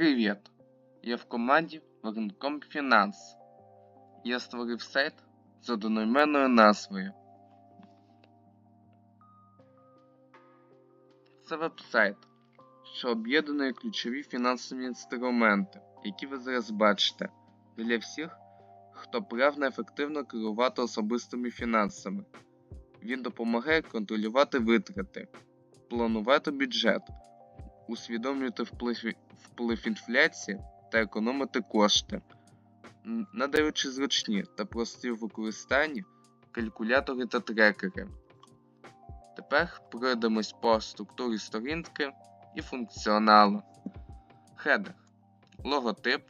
Привіт! Я в команді Воронком Фінанс. Я створив сайт з одноіменною назвою. Це веб-сайт, що об'єднує ключові фінансові інструменти, які ви зараз бачите, для всіх, хто прагне ефективно керувати особистими фінансами. Він допомагає контролювати витрати, планувати бюджет, усвідомлювати вплив, вплив інфляції та економити кошти, надаючи зручні та прості в використанні калькулятори та трекери. Тепер пройдемось по структурі сторінки і функціоналу. Хедер, логотип,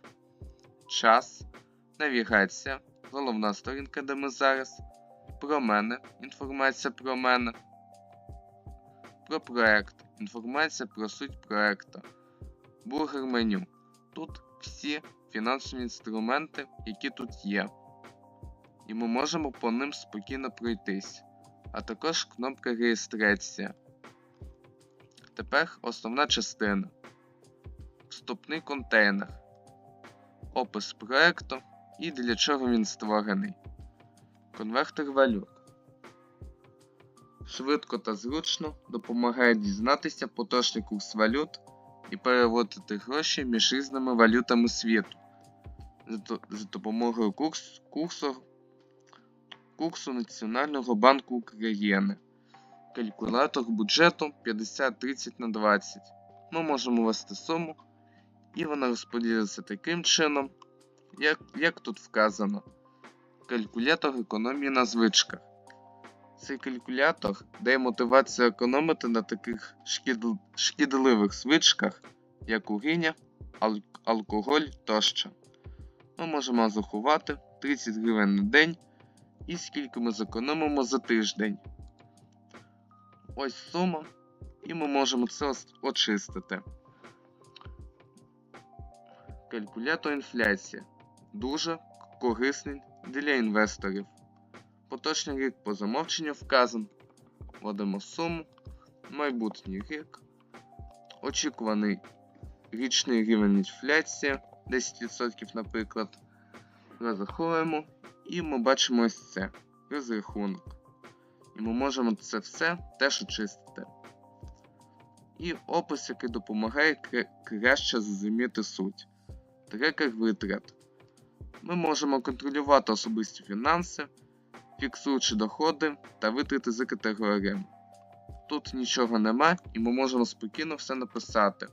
час, навігація, головна сторінка, де ми зараз, про мене, інформація про мене, про проект, інформація про суть проекту, бургер меню. Тут всі фінансові інструменти, які тут є. І ми можемо по ним спокійно пройтись, а також кнопка реєстрація. Тепер основна частина. Вступний контейнер, опис проекту і для чого він створений. Конвертер валют. Швидко та зручно допомагає дізнатися поточний курс валют і переводити гроші між різними валютами світу за, допомогою курс, курсу, курсу Національного банку України. Калькулятор бюджету 50-30 на 20. Ми можемо ввести суму, і вона розподілиться таким чином, як, як тут вказано. Калькулятор економії на звичках. Цей калькулятор дає мотивацію економити на таких шкідл- шкідливих звичках, як куріння, ал- алкоголь тощо. Ми можемо заховати 30 гривень на день і скільки ми зекономимо за тиждень. Ось сума, і ми можемо це очистити. Калькулятор інфляції дуже корисний для інвесторів. Поточний рік по замовченню вказан. Вводимо суму, майбутній рік, очікуваний річний рівень інфляції 10%, наприклад. Розраховуємо, і ми бачимо ось це розрахунок. І ми можемо це все теж очистити. І опис, який допомагає краще зрозуміти суть. Трекер витрат. Ми можемо контролювати особисті фінанси, фіксуючи доходи та витрати за категоріями. Тут нічого нема, і ми можемо спокійно все написати.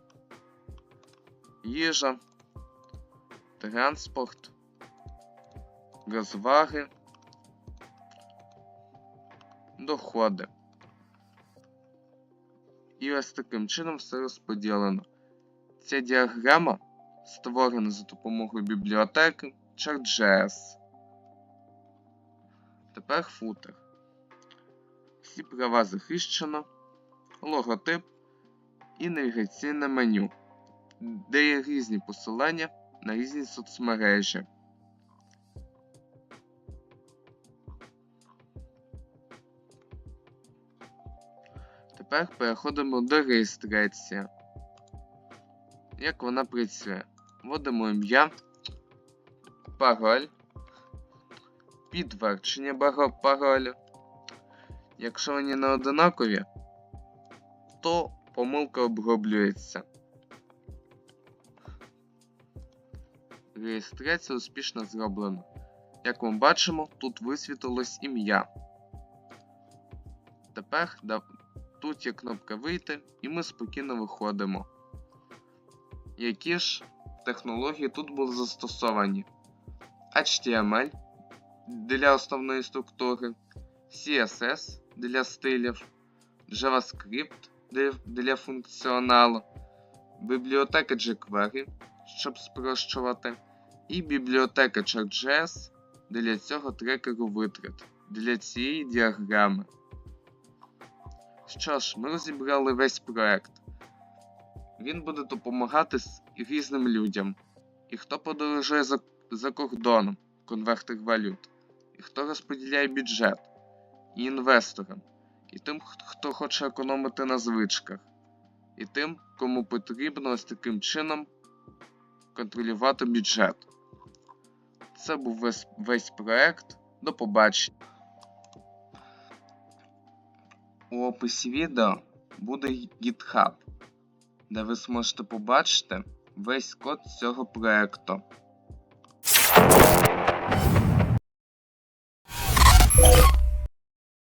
Їжа, транспорт, розваги, доходи. І ось таким чином все розподілено. Ця діаграма створена за допомогою бібліотеки Chart.js. Тепер футер. Всі права захищено, логотип і навігаційне меню, де є різні посилання на різні соцмережі. Тепер переходимо до реєстрації. Як вона працює? Вводимо ім'я, пароль, підтвердження паролю. Якщо вони не одинакові, то помилка оброблюється. Реєстрація успішно зроблена. Як ми бачимо, тут висвітилось ім'я. Тепер тут є кнопка вийти, і ми спокійно виходимо. Які ж технології тут були застосовані? HTML для основної структури, CSS для стилів, JavaScript для, функціоналу, бібліотека jQuery, щоб спрощувати, і бібліотека Chart.js для цього трекеру витрат, для цієї діаграми. Що ж, ми розібрали весь проект. Він буде допомагати різним людям. І хто подорожує за, за кордоном, конвертер валют, і хто розподіляє бюджет, і інвесторам, і тим, хто хоче економити на звичках, і тим, кому потрібно ось таким чином контролювати бюджет. Це був весь, весь проект. До побачення. У описі відео буде GitHub, де ви зможете побачити весь код цього проекту.